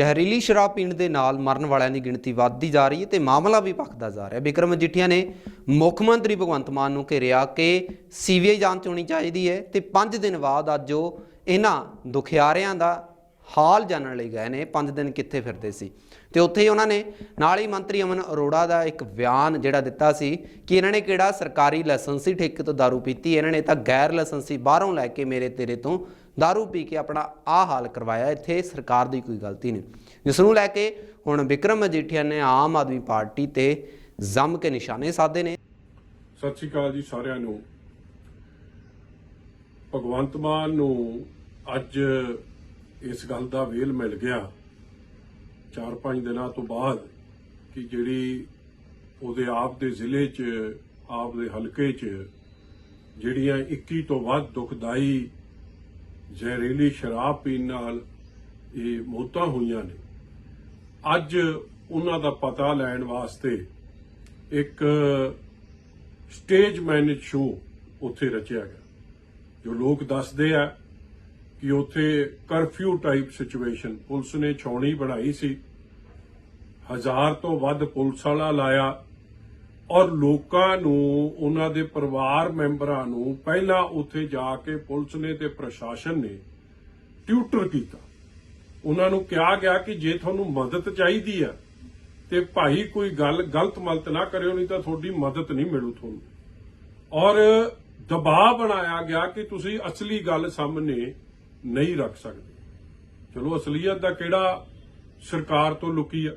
ਜ਼ਹਿਰੀਲੀ ਸ਼ਰਾਬ ਪੀਣ ਦੇ ਨਾਲ ਮਰਨ ਵਾਲਿਆਂ ਦੀ ਗਿਣਤੀ ਵੱਧਦੀ ਜਾ ਰਹੀ ਹੈ ਤੇ ਮਾਮਲਾ ਵੀ ਭਖਦਾ ਜਾ ਰਿਹਾ। ਬਿਕਰਮ ਮਜੀਠੀਆ ਨੇ ਮੁੱਖ ਮੰਤਰੀ ਭਗਵੰਤ ਮਾਨ ਨੂੰ ਘੇਰਿਆ ਕਿ ਸੀਬੀਆਈ ਜਾਂਚ ਹੋਣੀ ਚਾਹੀਦੀ ਹੈ ਤੇ 5 ਦਿਨ ਬਾਅਦ ਅੱਜ ਉਹ ਇਹਨਾਂ ਦੁਖਿਆਰਿਆਂ ਦਾ ਹਾਲ ਜਾਣਨ ਲਈ ਗਏ ਨੇ। 5 ਦਿਨ ਕਿੱਥੇ ਫਿਰਦੇ ਸੀ? ਤੇ ਉੱਥੇ ਹੀ ਉਹਨਾਂ ਨੇ ਨਾਲ ਹੀ ਮੰਤਰੀ ਅਮਨ ਅਰੋੜਾ ਦਾ ਇੱਕ ਬਿਆਨ ਜਿਹੜਾ ਦਿੱਤਾ ਸੀ ਕਿ ਇਹਨਾਂ ਨੇ ਕਿਹੜਾ ਸਰਕਾਰੀ ਲਾਇਸੈਂਸੀ ਠੇਕੇ ਤੋਂ ਦਾਰੂ ਪੀਤੀ, ਇਹਨਾਂ ਨੇ ਤਾਂ ਗੈਰ ਲਾਇਸੈਂਸੀ ਬਾਹਰੋਂ ਲੈ ਕੇ ਮੇਰੇ ਤੇਰੇ ਤੋਂ ਦਾਰੂ ਪੀ ਕੇ ਆਪਣਾ ਆ ਹਾਲ ਕਰਵਾਇਆ, ਇੱਥੇ ਸਰਕਾਰ ਦੀ ਕੋਈ ਗਲਤੀ ਨਹੀਂ। ਜਿਸ ਨੂੰ ਲੈ ਕੇ ਹੁਣ ਵਿਕਰਮ ਮਜੀਠੀਆ ਨੇ ਆਮ ਆਦਮੀ ਪਾਰਟੀ ਤੇ ਜ਼ਮ ਕੇ ਨਿਸ਼ਾਨੇ ਸਾਧੇ ਨੇ। ਸਤਿ ਸ਼੍ਰੀ ਅਕਾਲ ਜੀ ਸਾਰਿਆਂ ਨੂੰ। ਭਗਵੰਤ ਮਾਨ ਨੂੰ ਅੱਜ ਇਸ ਗੱਲ ਦਾ ਵੇਲ ਮਿਲ ਗਿਆ। 4-5 ਦਿਨਾਂ ਤੋਂ ਬਾਅਦ ਕਿ ਜਿਹੜੀ ਉਹਦੇ ਆਪ ਦੇ ਜ਼ਿਲ੍ਹੇ 'ਚ, ਆਪ ਦੇ ਹਲਕੇ 'ਚ ਜਿਹੜੀਆਂ 21 ਤੋਂ ਵੱਧ ਦੁਖਦਾਈ ਜ਼ਹਿਰੀਲੀ ਸ਼ਰਾਬ ਪੀਣ ਨਾਲ ਇਹ ਮੌਤਾਂ ਹੋਈਆਂ ਨੇ। ਅੱਜ ਉਹਨਾਂ ਦਾ ਪਤਾ ਲੈਣ ਵਾਸਤੇ ਇੱਕ ਸਟੇਜ ਮੈਨੇਜ ਸ਼ੋਅ ਉੱਥੇ ਰਚਿਆ ਗਿਆ, ਜੋ ਲੋਕ ਦੱਸਦੇ ਆ ਕਿ ਉੱਥੇ ਕਰਫਿਊ ਟਾਈਪ ਸਿਚੁਏਸ਼ਨ ਪੁਲਿਸ ਨੇ ਛਾਉਣੀ ਬਣਾਈ ਸੀ। ਹਜ਼ਾਰ ਤੋਂ ਵੱਧ ਪੁਲਿਸ ਵਾਲਾ ਲਾਇਆ ਔਰ ਲੋਕਾਂ ਨੂੰ, ਉਹਨਾਂ ਦੇ ਪਰਿਵਾਰ ਮੈਂਬਰਾਂ ਨੂੰ ਪਹਿਲਾਂ ਉੱਥੇ ਜਾ ਕੇ ਪੁਲਿਸ ਨੇ ਤੇ ਪ੍ਰਸ਼ਾਸਨ ਨੇ ਟਿਊਟਰ ਕੀਤਾ। ਉਹਨਾਂ ਨੂੰ ਕਿਹਾ ਗਿਆ ਕਿ ਜੇ ਤੁਹਾਨੂੰ ਮਦਦ ਚਾਹੀਦੀ ਆ ਤੇ ਭਾਈ ਕੋਈ ਗੱਲ ਗਲਤ ਮਲਤ ਨਾ ਕਰਿਓ, ਨਹੀਂ ਤਾਂ ਤੁਹਾਡੀ ਮਦਦ ਨਹੀਂ ਮਿਲੂ ਤੁਹਾਨੂੰ। ਔਰ ਦਬਾਅ ਬਣਾਇਆ ਗਿਆ ਕਿ ਤੁਸੀਂ ਅਸਲੀ ਗੱਲ ਸਾਹਮਣੇ ਨਹੀਂ ਰੱਖ ਸਕਦੇ। ਚਲੋ ਅਸਲੀਅਤ ਦਾ ਕਿਹੜਾ ਸਰਕਾਰ ਤੋਂ ਲੁਕੀ ਆ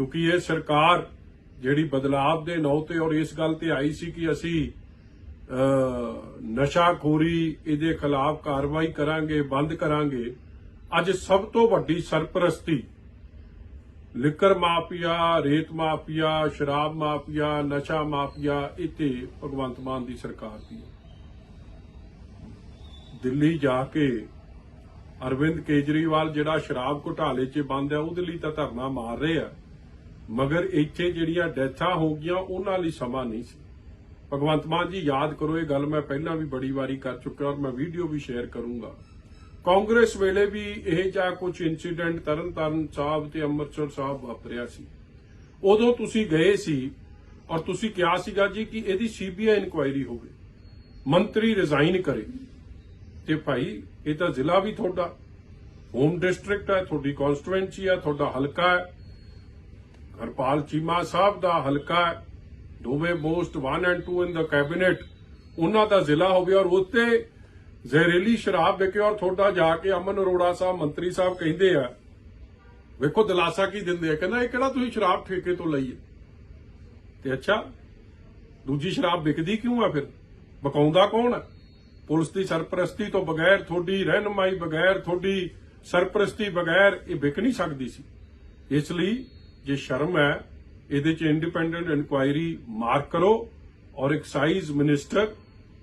ਕਿਉਂਕਿ ਇਹ ਸਰਕਾਰ ਜਿਹੜੀ ਬਦਲਾਵ ਦੇ ਨਾਂ ਤੇ ਔਰ ਇਸ ਗੱਲ ਤੇ ਆਈ ਸੀ ਕਿ ਅਸੀਂ ਨਸ਼ਾਖੋਰੀ ਇਹਦੇ ਖਿਲਾਫ ਕਾਰਵਾਈ ਕਰਾਂਗੇ, ਬੰਦ ਕਰਾਂਗੇ ਅੱਜ ਸਭ ਤੋਂ ਵੱਡੀ ਸਰਪ੍ਰਸਤੀ ਲਿਕਰ ਮਾਫੀਆ, ਰੇਤ ਮਾਫੀਆ, ਸ਼ਰਾਬ ਮਾਫੀਆ, ਨਸ਼ਾ ਮਾਫੀਆ ਇੱਥੇ ਭਗਵੰਤ ਮਾਨ ਦੀ ਸਰਕਾਰ ਦੀ ਹੈ। ਦਿੱਲੀ ਜਾ ਕੇ ਅਰਵਿੰਦ ਕੇਜਰੀਵਾਲ ਜਿਹੜਾ ਸ਼ਰਾਬ ਘੁਟਾਲੇ 'ਚ ਬੰਦ ਹੈ, ਉਹਦੇ ਲਈ ਤਾਂ ਧਰਨਾ ਮਾਰ ਰਹੇ ਆ ਮਗਰ ਇੱਥੇ ਜਿਹੜੀਆਂ ਡੈਥਾਂ ਹੋ ਗਈਆਂ, ਉਹਨਾਂ ਲਈ ਸਮਾਂ ਨਹੀਂ ਸੀ। ਭਗਵੰਤ ਮਾਨ ਜੀ, ਯਾਦ ਕਰੋ ਇਹ ਗੱਲ, ਮੈਂ ਪਹਿਲਾਂ ਵੀ ਬੜੀ ਵਾਰੀ ਕਰ ਚੁੱਕਿਆ ਔਰ ਮੈਂ ਵੀਡੀਓ ਵੀ ਸ਼ੇਅਰ ਕਰੂੰਗਾ। ਕਾਂਗਰਸ ਵੇਲੇ ਵੀ ਇਹ ਜਾਂ ਕੁਝ ਇਨਸੀਡੈਂਟ ਤਰਨਤਾਰਨ ਸਾਹਿਬ ਤੇ ਅੰਮ੍ਰਿਤਸਰ ਸਾਹਿਬ ਵਾਪਰਿਆ ਸੀ। ਉਦੋਂ ਤੁਸੀਂ ਗਏ ਸੀ ਔਰ ਤੁਸੀਂ ਕਿਹਾ ਸੀਗਾ ਜੀ ਕਿ ਇਹਦੀ ਸੀਬੀਆਈ ਇਨਕੁਆਇਰੀ ਹੋਵੇ। ਮੰਤਰੀ ਰਿਜ਼ਾਈਨ ਕਰੇ। ਤੇ ਭਾਈ, ਇਹ ਤਾਂ ਜ਼ਿਲ੍ਹਾ ਵੀ ਤੁਹਾਡਾ। ਹੋਮ ਡਿਸਟ੍ਰਿਕਟ ਹੈ, ਤੁਹਾਡੀ ਕਨਸਟੀਟੂਐਂਸੀ ਹੈ, ਤੁਹਾਡਾ ਹਲਕਾ ਹੈ। ਹਰਪਾਲ ਚੀਮਾ ਸਾਹਿਬ ਦਾ ਹਲਕਾ ਦੋਵੇਂ most 1 and 2 in the cabinet. ਉਹਨਾਂ ਦਾ ਜ਼ਿਲ੍ਹਾ ਹੋਵੇ ਔਰ ਉੱਤੇ ਜ਼ਹਿਰੀਲੀ ਸ਼ਰਾਬ ਵਿਕੇ ਔਰ ਤੁਹਾਡਾ ਜਾ ਕੇ ਅਮਨ ਅਰੋੜਾ ਸਾਹਿਬ, ਮੰਤਰੀ ਸਾਹਿਬ ਕਹਿੰਦੇ ਆ, ਵੇਖੋ ਦਿਲਾਸਾ ਕੀ ਦਿੰਦੇ ਆ। ਕਹਿੰਦਾ, ਇਹ ਕਿਹੜਾ ਤੁਸੀਂ ਸ਼ਰਾਬ ਠੇਕੇ ਤੋਂ ਲਈ ਹੈ ਤੇ ਅੱਛਾ, ਦੂਜੀ ਸ਼ਰਾਬ ਵਿਕਦੀ ਕਿਉਂ ਆ ਫਿਰ? ਬਕਾਉਂਦਾ ਕੌਣ ਹੈ ਪੁਲਿਸ ਦੀ ਸਰਪ੍ਰਸਤੀ ਤੋਂ ਬਗੈਰ ਤੁਹਾਡੀ ਰਹਿਨਮਾਈ ਬਗੈਰ, ਤੁਹਾਡੀ ਸਰਪ੍ਰਸਤੀ ਬਗੈਰ ਇਹ ਵਿਕ ਨਹੀਂ ਸਕਦੀ ਸੀ। ਇਸ ਲਈ ਜੇ ਸ਼ਰਮ ਹੈ, ਇਹਦੇ 'ਚ ਇੰਡੀਪੈਂਡੈਂਟ ਇਨਕੁਆਇਰੀ ਮਾਰਕ ਕਰੋ ਔਰ ਐਕਸਾਈਜ਼ ਮਿਨਿਸਟਰ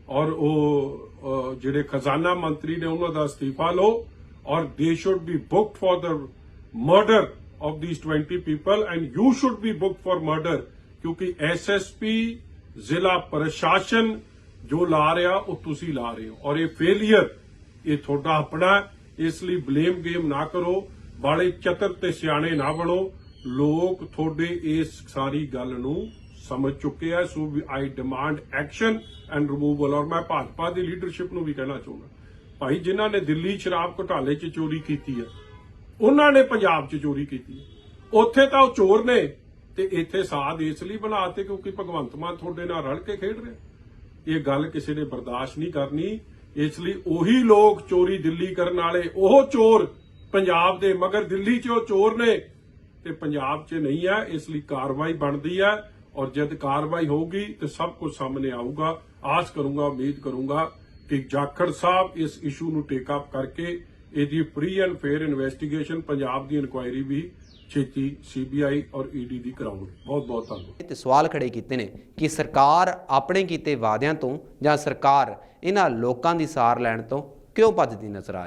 ਔਰ ਉਹ ਜਿਹੜੇ ਖਜ਼ਾਨਾ ਮੰਤਰੀ ਨੇ ਉਹਨਾਂ ਦਾ ਅਸਤੀਫਾ ਲਓ ਔਰ they should be booked for the murder of these 20 people and you should be booked for murder ਕਿਉਂਕਿ ਐਸਐਸਪੀ ਜ਼ਿਲ੍ਹਾ ਪ੍ਰਸ਼ਾਸਨ ਜੋ ਲਾ ਰਿਹਾ, ਉਹ ਤੁਸੀਂ ਲਾ ਰਹੇ ਹੋ ਔਰ ਇਹ ਫੇਲਿਅਰ ਇਹ ਤੁਹਾਡਾ ਆਪਣਾ ਇਸ ਲਈ ਬਲੇਮ ਗੇਮ ਨਾ ਕਰੋ, ਬਾਲੇ ਚਤਰ ਤੇ ਸਿਆਣੇ ਨਾ ਬਣੋ ਲੋਕ ਤੁਹਾਡੇ ਇਸ ਸਾਰੀ ਗੱਲ ਨੂੰ ਸਮਝ ਚੁੱਕੇ ਆ so I demand action and removal ਔਰ ਮੈਂ ਭਾਜਪਾ ਦੀ ਲੀਡਰਸ਼ਿਪ ਨੂੰ ਵੀ ਕਹਿਣਾ ਚਾਹੁੰਦਾ। ਭਾਈ, ਜਿਨ੍ਹਾਂ ਨੇ ਦਿੱਲੀ ਸ਼ਰਾਬ ਘੁਟਾਲੇ 'ਚ ਚੋਰੀ ਕੀਤੀ ਹੈ ਉਹਨਾਂ ਨੇ ਪੰਜਾਬ 'ਚ ਚੋਰੀ ਕੀਤੀ ਉੱਥੇ ਤਾਂ ਉਹ ਚੋਰ ਨੇ, ਤੇ ਇੱਥੇ ਸਾਧ ਇਸ ਲਈ ਬਣਾਤੇ ਕਿਉਂਕਿ ਭਗਵੰਤ ਮਾਨ ਤੁਹਾਡੇ ਨਾਲ ਰਲ ਕੇ ਖੇਡ ਰਿਹਾ। ਇਹ ਗੱਲ ਕਿਸੇ ਨੇ ਬਰਦਾਸ਼ਤ ਨਹੀਂ ਕਰਨੀ। ਇਸ ਲਈ ਉਹੀ ਲੋਕ ਚੋਰੀ ਦਿੱਲੀ ਕਰਨ ਵਾਲੇ, ਉਹ ਚੋਰ ਪੰਜਾਬ ਦੇ, ਮਗਰ ਦਿੱਲੀ 'ਚ ਉਹ ਚੋਰ ਨੇ ਤੇ ਪੰਜਾਬ 'ਚ ਨਹੀਂ ਹੈ, ਇਸ ਲਈ ਕਾਰਵਾਈ ਬਣਦੀ ਹੈ ਔਰ ਜਦ ਕਾਰਵਾਈ ਹੋਊਗੀ ਤੇ ਸਭ ਕੁਝ ਸਾਹਮਣੇ ਆਊਗਾ। ਆਸ ਕਰੂੰਗਾ, ਉਮੀਦ ਕਰੂੰਗਾ ਕਿ ਜਾਖੜ ਸਾਹਿਬ ਇਸ ਇਸ਼ੂ ਨੂੰ ਟੇਕ ਅਪ ਕਰਕੇ ਇਹਦੀ free and fair investigation Punjab the inquiry ਵੀ ਛੇਤੀ ਸੀਬੀਆਈ ਔਰ ਈਡੀ ਦੀ ਕਰਾਉਣਗੇ। ਬਹੁਤ ਬਹੁਤ ਧੰਨਵਾਦ। ਤੇ ਸਵਾਲ ਖੜੇ ਕੀਤੇ ਨੇ ਕਿ ਸਰਕਾਰ ਆਪਣੇ ਕੀਤੇ ਵਾਅਦਿਆਂ ਤੋਂ ਜਾਂ ਸਰਕਾਰ ਇਹਨਾਂ ਲੋਕਾਂ ਦੀ ਸਾਰ ਲੈਣ ਤੋਂ ਕਿਉਂ ਭੱਜਦੀ ਨਜ਼ਰ ਆ ਰਹੀ